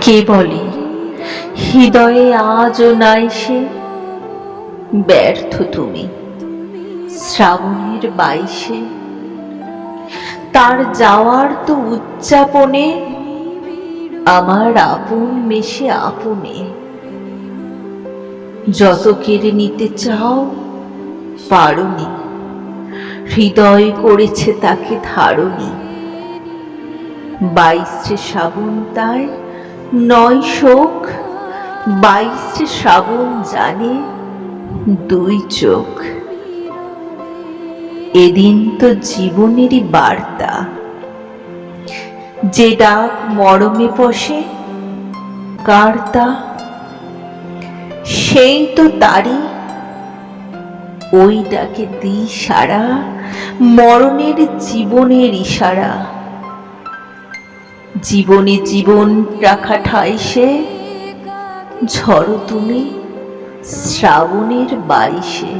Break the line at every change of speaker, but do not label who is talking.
কে বলে? হৃদয়ে আজও নাই সে। ব্যর্থ তুমি। শ্রাবণের বাইশে। তার যাওয়ার তো উদযাপনে। আমার আপন মেশে আপনে। যত কেড়ে নিতে চাও, পারনি। হৃদয় করেছে তাকে ধারণী। বাইশে শ্রাবণ তাই নয় শোক, বাইশে শ্রাবণ জানে দুই চোখ। এদিন তো জীবনেরই বার্তা। যে ডাক মরমে পশে কার্তা সেই তো তারই। ওই ডাকে দি সারা মরণের জীবনের ইশারা। জীবনে জীবন রাখা ঠাই সে। ঝড়ো তুমি শ্রাবণের বাইশে